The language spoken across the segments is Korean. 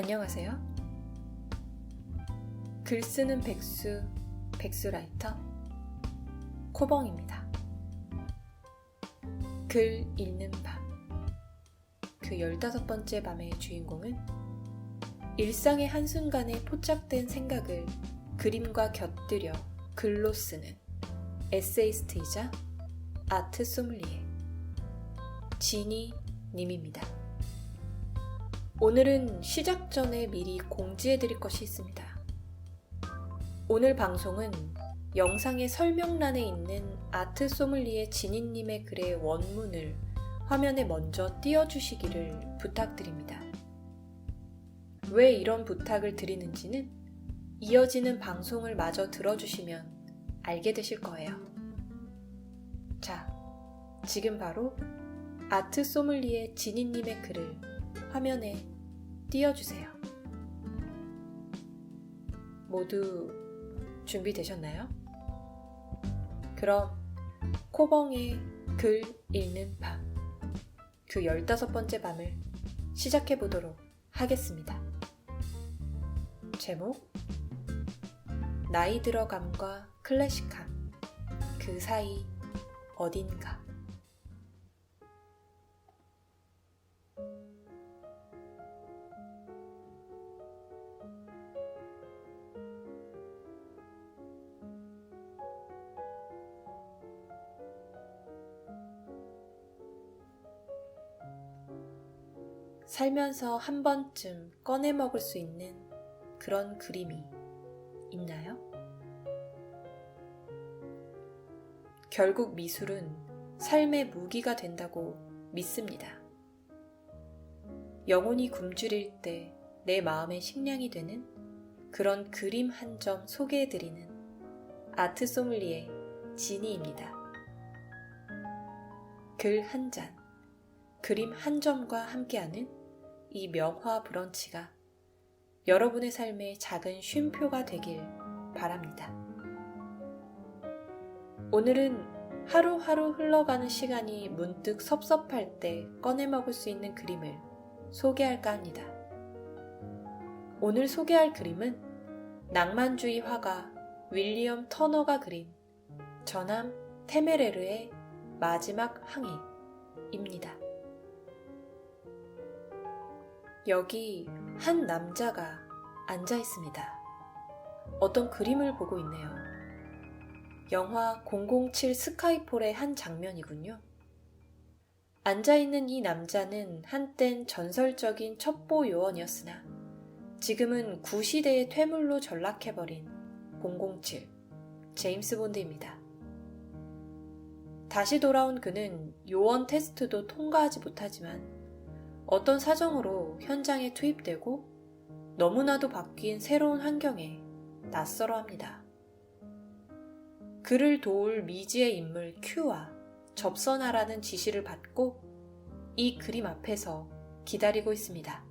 안녕하세요. 글 쓰는 백수, 백수라이터, 코벙입니다. 글 읽는 밤. 그 열다섯 번째 밤의 주인공은 일상의 한순간에 포착된 생각을 그림과 곁들여 글로 쓰는 에세이스트이자 아트 소믈리에 지니 님입니다. 오늘은 시작 전에 미리 공지해 드릴 것이 있습니다. 오늘 방송은 영상의 설명란에 있는 아트 소믈리에 지니님의 글의 원문을 화면에 먼저 띄워주시기를 부탁드립니다. 왜 이런 부탁을 드리는지는 이어지는 방송을 마저 들어주시면 알게 되실 거예요. 자, 지금 바로 아트 소믈리에 지니님의 글을 화면에 띄워주세요. 모두 준비되셨나요? 그럼 코벙의 글 읽는 밤, 그 열다섯 번째 밤을 시작해 보도록 하겠습니다. 제목 나이 들어감과 클래식함 그 사이 어딘가 살면서 한 번쯤 꺼내 먹을 수 있는 그런 그림이 있나요? 결국 미술은 삶의 무기가 된다고 믿습니다. 영혼이 굶주릴 때 내 마음의 식량이 되는 그런 그림 한 점 소개해드리는 아트 소믈리에 지니입니다. 글 한 잔, 그림 한 점과 함께하는 이 명화 브런치가 여러분의 삶의 작은 쉼표가 되길 바랍니다. 오늘은 하루하루 흘러가는 시간이 문득 섭섭할 때 꺼내 먹을 수 있는 그림을 소개할까 합니다. 오늘 소개할 그림은 낭만주의 화가 윌리엄 터너가 그린 전함 테메레르의 마지막 항해입니다. 여기 한 남자가 앉아 있습니다. 어떤 그림을 보고 있네요. 영화 007 스카이폴의 한 장면이군요. 앉아있는 이 남자는 한땐 전설적인 첩보 요원이었으나 지금은 구시대의 퇴물로 전락해버린 007 제임스 본드입니다. 다시 돌아온 그는 요원 테스트도 통과하지 못하지만 어떤 사정으로 현장에 투입되고 너무나도 바뀐 새로운 환경에 낯설어 합니다. 그를 도울 미지의 인물 큐와 접선하라는 지시를 받고 이 그림 앞에서 기다리고 있습니다.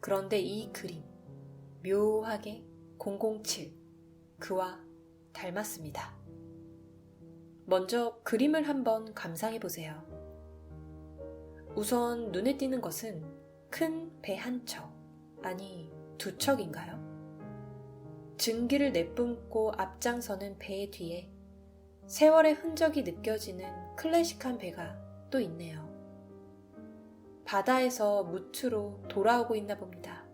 그런데 이 그림, 묘하게 007, 그와 닮았습니다. 먼저 그림을 한번 감상해 보세요. 우선 눈에 띄는 것은 큰 배 한 척, 아니 두 척인가요? 증기를 내뿜고 앞장서는 배의 뒤에 세월의 흔적이 느껴지는 클래식한 배가 또 있네요. 바다에서 무트로 돌아오고 있나 봅니다.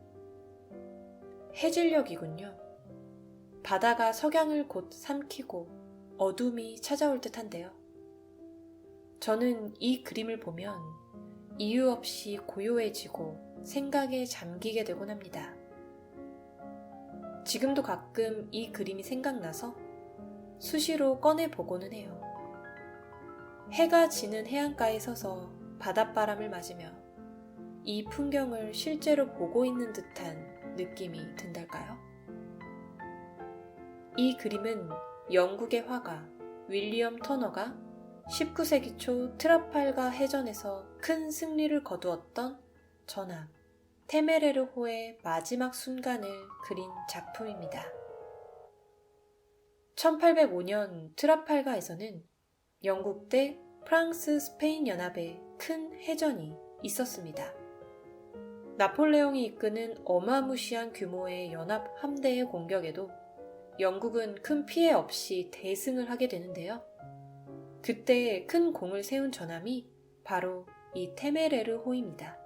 해질녘이군요. 바다가 석양을 곧 삼키고 어둠이 찾아올 듯한데요. 저는 이 그림을 보면 이유 없이 고요해지고 생각에 잠기게 되곤 합니다. 지금도 가끔 이 그림이 생각나서 수시로 꺼내 보고는 해요. 해가 지는 해안가에 서서 바닷바람을 맞으며 이 풍경을 실제로 보고 있는 듯한 느낌이 든달까요? 이 그림은 영국의 화가 윌리엄 터너가 19세기 초 트라팔가 해전에서 큰 승리를 거두었던 전함 테메레르호의 마지막 순간을 그린 작품입니다. 1805년 트라팔가에서는 영국 대 프랑스 스페인 연합의 큰 해전이 있었습니다. 나폴레옹이 이끄는 어마무시한 규모의 연합 함대의 공격에도 영국은 큰 피해 없이 대승을 하게 되는데요. 그때 큰 공을 세운 전함이 바로 이 테메레르 호입니다.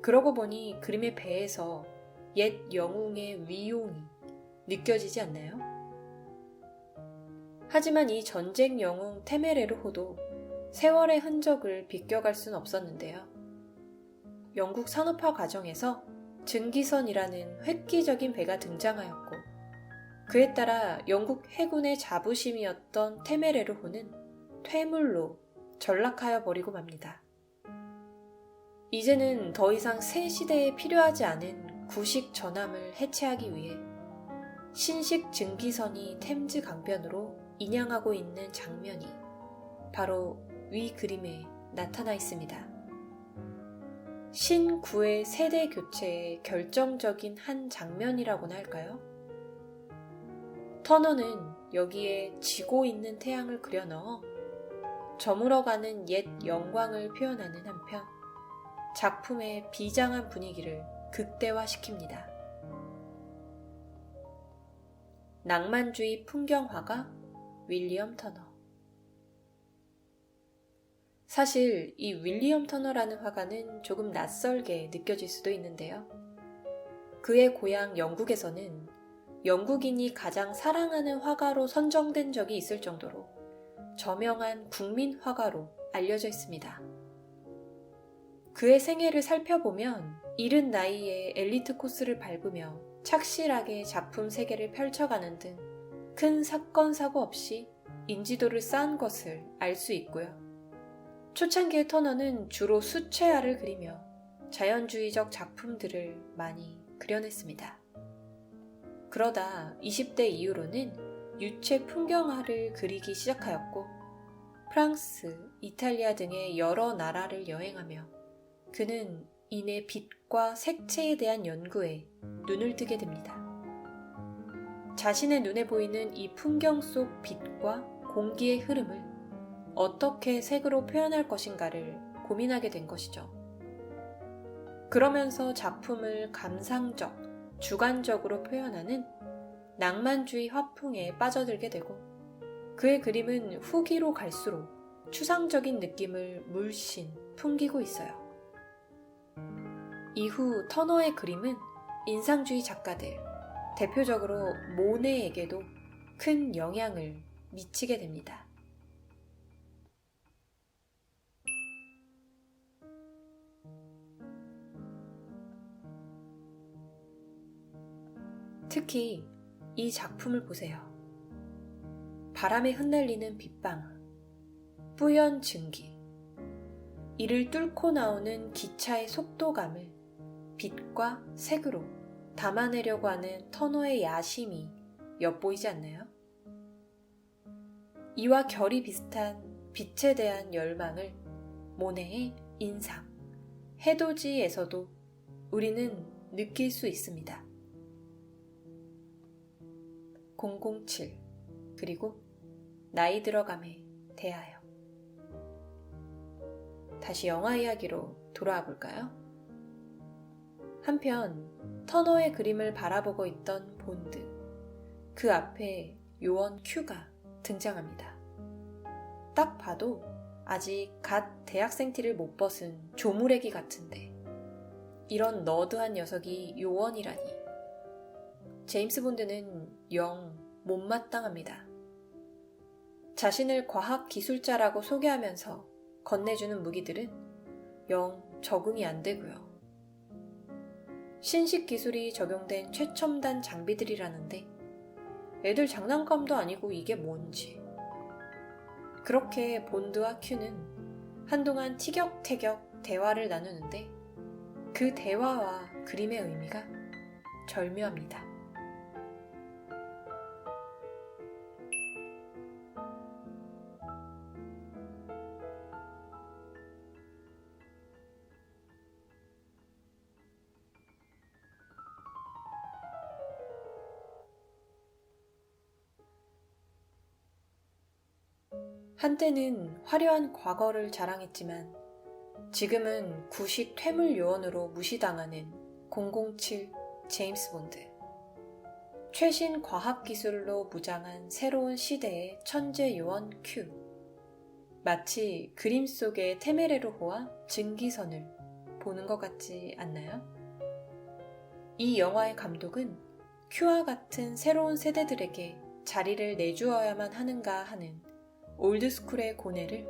그러고 보니 그림의 배에서 옛 영웅의 위용이 느껴지지 않나요? 하지만 이 전쟁 영웅 테메레르 호도 세월의 흔적을 비껴갈 순 없었는데요. 영국 산업화 과정에서 증기선이라는 획기적인 배가 등장하였고, 그에 따라 영국 해군의 자부심이었던 테메레르호는 퇴물로 전락하여 버리고 맙니다. 이제는 더 이상 새 시대에 필요하지 않은 구식 전함을 해체하기 위해 신식 증기선이 템즈 강변으로 인양하고 있는 장면이 바로 위 그림에 나타나 있습니다. 신구의 세대 교체의 결정적인 한 장면이라고나 할까요? 터너는 여기에 지고 있는 태양을 그려 넣어 저물어가는 옛 영광을 표현하는 한편 작품의 비장한 분위기를 극대화시킵니다. 낭만주의 풍경화가 윌리엄 터너 사실 이 윌리엄 터너라는 화가는 조금 낯설게 느껴질 수도 있는데요. 그의 고향 영국에서는 영국인이 가장 사랑하는 화가로 선정된 적이 있을 정도로 저명한 국민 화가로 알려져 있습니다. 그의 생애를 살펴보면 이른 나이에 엘리트 코스를 밟으며 착실하게 작품 세계를 펼쳐가는 등 큰 사건 사고 없이 인지도를 쌓은 것을 알 수 있고요. 초창기의 터너는 주로 수채화를 그리며 자연주의적 작품들을 많이 그려냈습니다. 그러다 20대 이후로는 유체 풍경화를 그리기 시작하였고 프랑스, 이탈리아 등의 여러 나라를 여행하며 그는 이내 빛과 색채에 대한 연구에 눈을 뜨게 됩니다. 자신의 눈에 보이는 이 풍경 속 빛과 공기의 흐름을 어떻게 색으로 표현할 것인가를 고민하게 된 것이죠. 그러면서 작품을 감상적, 주관적으로 표현하는 낭만주의 화풍에 빠져들게 되고 그의 그림은 후기로 갈수록 추상적인 느낌을 물씬 풍기고 있어요. 이후 터너의 그림은 인상주의 작가들, 대표적으로 모네에게도 큰 영향을 미치게 됩니다. 특히 이 작품을 보세요. 바람에 흩날리는 빗방울, 뿌연 증기, 이를 뚫고 나오는 기차의 속도감을 빛과 색으로 담아내려고 하는 터너의 야심이 엿보이지 않나요? 이와 결이 비슷한 빛에 대한 열망을 모네의 인상, 해돋이에서도 우리는 느낄 수 있습니다. 007 그리고 나이 들어감에 대하여. 다시 영화 이야기로 돌아와 볼까요? 한편 터너의 그림을 바라보고 있던 본드. 그 앞에 요원 큐가 등장합니다. 딱 봐도 아직 갓 대학생 티를 못 벗은 조무래기 같은데. 이런 너드한 녀석이 요원이라니 제임스 본드는 영 못마땅합니다. 자신을 과학 기술자라고 소개하면서 건네주는 무기들은 영 적응이 안 되고요. 신식 기술이 적용된 최첨단 장비들이라는데 애들 장난감도 아니고 이게 뭔지. 그렇게 본드와 큐는 한동안 티격태격 대화를 나누는데 그 대화와 그림의 의미가 절묘합니다. 한때는 화려한 과거를 자랑했지만 지금은 구식 퇴물 요원으로 무시당하는 007 제임스 본드. 최신 과학 기술로 무장한 새로운 시대의 천재 요원 큐. 마치 그림 속의 테메레르호와 증기선을 보는 것 같지 않나요? 이 영화의 감독은 큐와 같은 새로운 세대들에게 자리를 내주어야만 하는가 하는 올드스쿨의 고뇌를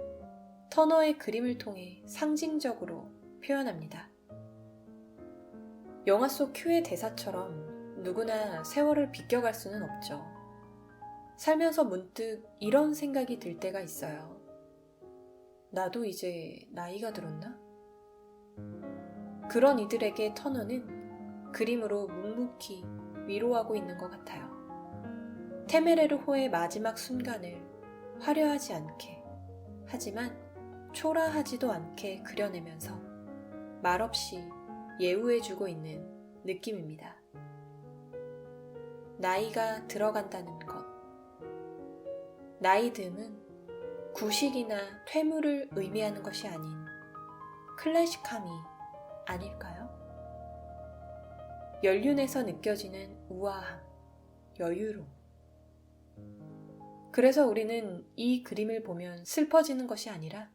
터너의 그림을 통해 상징적으로 표현합니다. 영화 속 큐의 대사처럼 누구나 세월을 비껴갈 수는 없죠. 살면서 문득 이런 생각이 들 때가 있어요. 나도 이제 나이가 들었나? 그런 이들에게 터너는 그림으로 묵묵히 위로하고 있는 것 같아요. 테메레르호의 마지막 순간을 화려하지 않게, 하지만 초라하지도 않게 그려내면서 말없이 예우해주고 있는 느낌입니다. 나이가 들어간다는 것. 나이 듦은 구식이나 퇴물을 의미하는 것이 아닌 클래식함이 아닐까요? 연륜에서 느껴지는 우아함, 여유로움. 그래서 우리는 이 그림을 보면 슬퍼지는 것이 아니라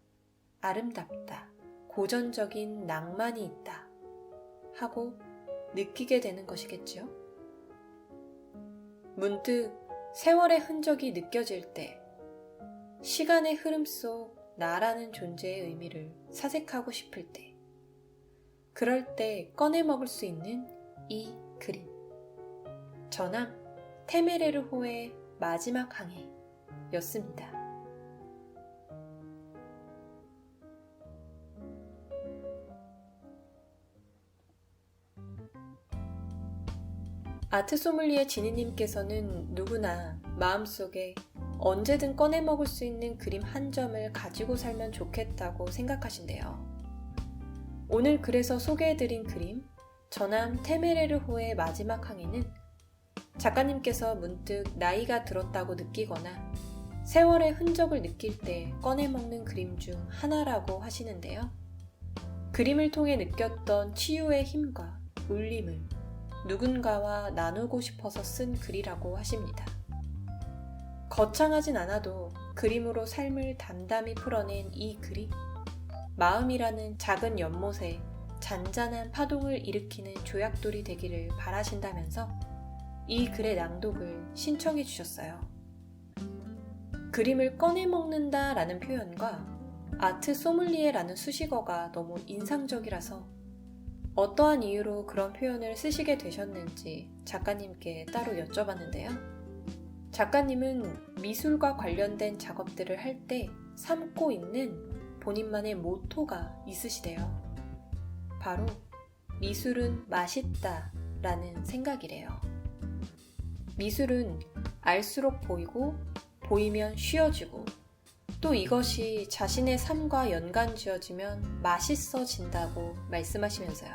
아름답다, 고전적인 낭만이 있다 하고 느끼게 되는 것이겠죠. 문득 세월의 흔적이 느껴질 때 시간의 흐름 속 나라는 존재의 의미를 사색하고 싶을 때 그럴 때 꺼내 먹을 수 있는 이 그림. 저남 테메레르호의 마지막 항해 였습니다. 아트 소믈리에 지니님께서는 누구나 마음속에 언제든 꺼내 먹을 수 있는 그림 한 점을 가지고 살면 좋겠다고 생각하신대요. 오늘 그래서 소개해드린 그림, 저남 테메레르호의 마지막 항해는 작가님께서 문득 나이가 들었다고 느끼거나 세월의 흔적을 느낄 때 꺼내 먹는 그림 중 하나라고 하시는데요. 그림을 통해 느꼈던 치유의 힘과 울림을 누군가와 나누고 싶어서 쓴 글이라고 하십니다. 거창하진 않아도 그림으로 삶을 담담히 풀어낸 이 글이 마음이라는 작은 연못에 잔잔한 파동을 일으키는 조약돌이 되기를 바라신다면서 이 글의 낭독을 신청해 주셨어요. 그림을 꺼내 먹는다 라는 표현과 아트 소믈리에라는 수식어가 너무 인상적이라서 어떠한 이유로 그런 표현을 쓰시게 되셨는지 작가님께 따로 여쭤봤는데요. 작가님은 미술과 관련된 작업들을 할 때 삼고 있는 본인만의 모토가 있으시대요. 바로 미술은 맛있다 라는 생각이래요. 미술은 알수록 보이고 보이면 쉬어지고 또 이것이 자신의 삶과 연관 지어지면 맛있어진다고 말씀하시면서요.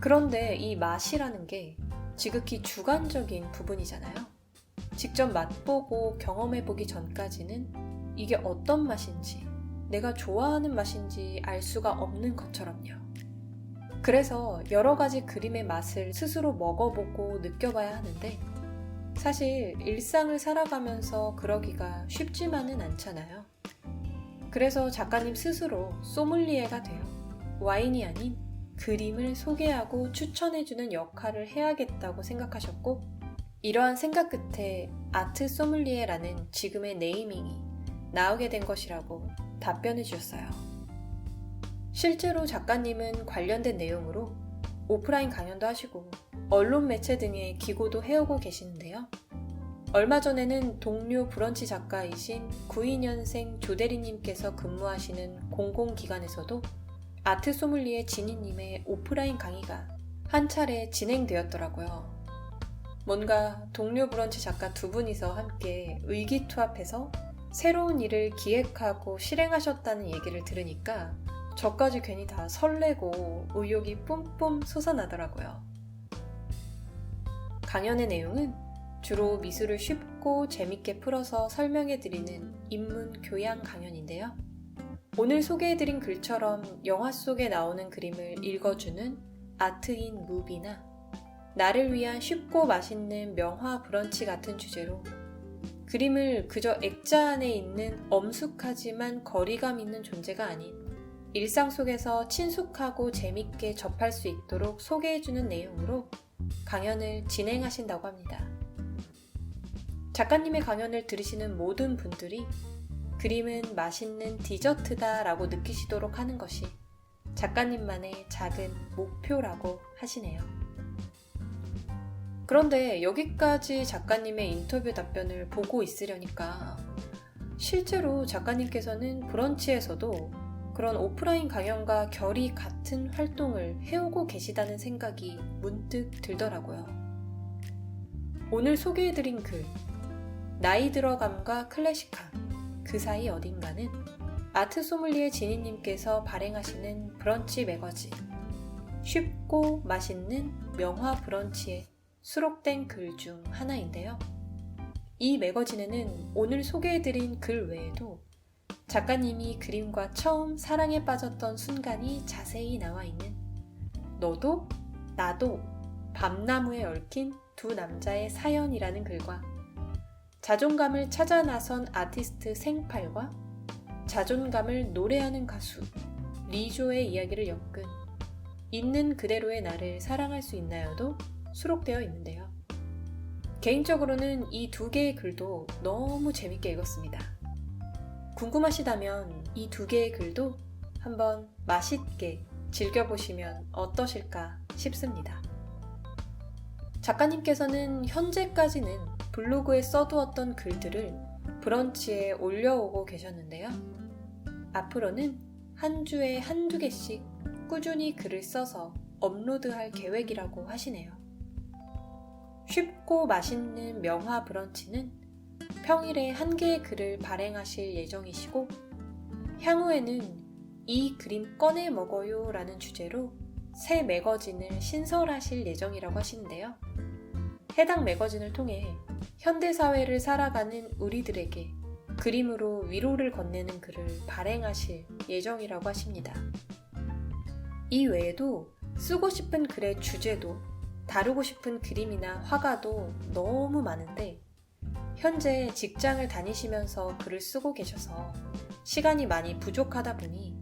그런데 이 맛이라는 게 지극히 주관적인 부분이잖아요. 직접 맛보고 경험해보기 전까지는 이게 어떤 맛인지, 내가 좋아하는 맛인지 알 수가 없는 것처럼요. 그래서 여러 가지 그림의 맛을 스스로 먹어보고 느껴봐야 하는데 사실 일상을 살아가면서 그러기가 쉽지만은 않잖아요. 그래서 작가님 스스로 소믈리에가 돼요. 와인이 아닌 그림을 소개하고 추천해주는 역할을 해야겠다고 생각하셨고, 이러한 생각 끝에 아트 소믈리에라는 지금의 네이밍이 나오게 된 것이라고 답변해 주셨어요. 실제로 작가님은 관련된 내용으로 오프라인 강연도 하시고 언론 매체 등의 기고도 해오고 계시는데요. 얼마 전에는 동료 브런치 작가이신 92년생 조대리님께서 근무하시는 공공기관에서도 아트 소믈리에 진희님의 오프라인 강의가 한 차례 진행되었더라고요. 뭔가 동료 브런치 작가 두 분이서 함께 의기투합해서 새로운 일을 기획하고 실행하셨다는 얘기를 들으니까 저까지 괜히 다 설레고 의욕이 뿜뿜 솟아나더라고요. 강연의 내용은 주로 미술을 쉽고 재밌게 풀어서 설명해 드리는 인문 교양 강연인데요. 오늘 소개해 드린 글처럼 영화 속에 나오는 그림을 읽어주는 아트인 무비나 나를 위한 쉽고 맛있는 명화 브런치 같은 주제로 그림을 그저 액자 안에 있는 엄숙하지만 거리감 있는 존재가 아닌 일상 속에서 친숙하고 재밌게 접할 수 있도록 소개해주는 내용으로 강연을 진행하신다고 합니다. 작가님의 강연을 들으시는 모든 분들이 그림은 맛있는 디저트다 라고 느끼시도록 하는 것이 작가님만의 작은 목표라고 하시네요. 그런데 여기까지 작가님의 인터뷰 답변을 보고 있으려니까 실제로 작가님께서는 브런치에서도 그런 오프라인 강연과 결이 같은 활동을 해오고 계시다는 생각이 문득 들더라고요. 오늘 소개해드린 글, 나이 들어감과 클래식함, 그 사이 어딘가는 아트 소믈리에 지니님께서 발행하시는 브런치 매거진, 쉽고 맛있는 명화 브런치에 수록된 글 중 하나인데요. 이 매거진에는 오늘 소개해드린 글 외에도 작가님이 그림과 처음 사랑에 빠졌던 순간이 자세히 나와 있는 너도 나도 밤나무에 얽힌 두 남자의 사연이라는 글과 자존감을 찾아 나선 아티스트 생팔과 자존감을 노래하는 가수 리조의 이야기를 엮은 있는 그대로의 나를 사랑할 수 있나요도 수록되어 있는데요. 개인적으로는 이 두 개의 글도 너무 재밌게 읽었습니다. 궁금하시다면 이 두 개의 글도 한번 맛있게 즐겨보시면 어떠실까 싶습니다. 작가님께서는 현재까지는 블로그에 써두었던 글들을 브런치에 올려오고 계셨는데요. 앞으로는 한 주에 한두 개씩 꾸준히 글을 써서 업로드할 계획이라고 하시네요. 쉽고 맛있는 명화 브런치는 평일에 한 개의 글을 발행하실 예정이시고, 향후에는 이 그림 꺼내 먹어요 라는 주제로 새 매거진을 신설하실 예정이라고 하시는데요. 해당 매거진을 통해 현대사회를 살아가는 우리들에게 그림으로 위로를 건네는 글을 발행하실 예정이라고 하십니다. 이 외에도 쓰고 싶은 글의 주제도 다루고 싶은 그림이나 화가도 너무 많은데 현재 직장을 다니시면서 글을 쓰고 계셔서 시간이 많이 부족하다 보니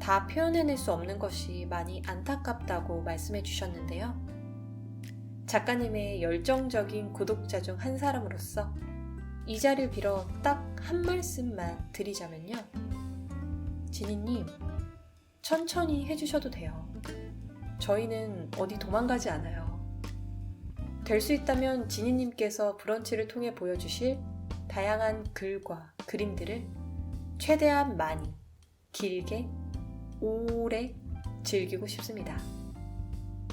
다 표현해낼 수 없는 것이 많이 안타깝다고 말씀해 주셨는데요. 작가님의 열정적인 구독자 중 한 사람으로서 이 자리를 빌어 딱 한 말씀만 드리자면요. 지니님, 천천히 해주셔도 돼요. 저희는 어디 도망가지 않아요. 될 수 있다면 지니님께서 브런치를 통해 보여주실 다양한 글과 그림들을 최대한 많이, 길게, 오래 즐기고 싶습니다.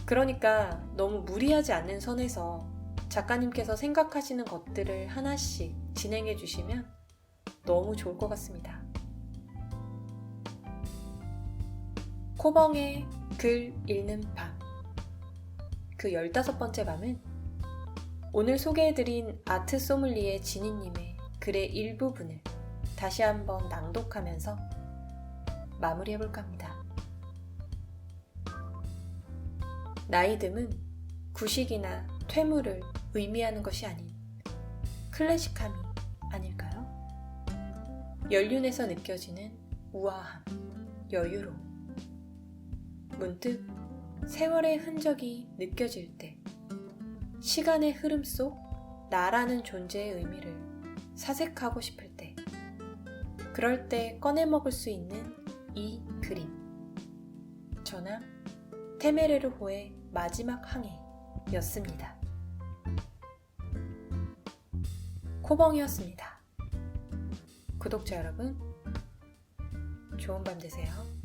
그러니까 너무 무리하지 않는 선에서 작가님께서 생각하시는 것들을 하나씩 진행해 주시면 너무 좋을 것 같습니다. 코벙의 글 읽는 밤. 그 15번째 밤은 오늘 소개해드린 아트 소믈리에 지니님의 글의 일부분을 다시 한번 낭독하면서 마무리해볼까 합니다. 나이듦은 구식이나 퇴물을 의미하는 것이 아닌 클래식함이 아닐까요? 연륜에서 느껴지는 우아함, 여유로움. 문득 세월의 흔적이 느껴질 때 시간의 흐름 속 나라는 존재의 의미를 사색하고 싶을 때 그럴 때 꺼내 먹을 수 있는 이 그림. 저나 테메레르호의 마지막 항해였습니다. 코벙이었습니다. 구독자 여러분, 좋은 밤 되세요.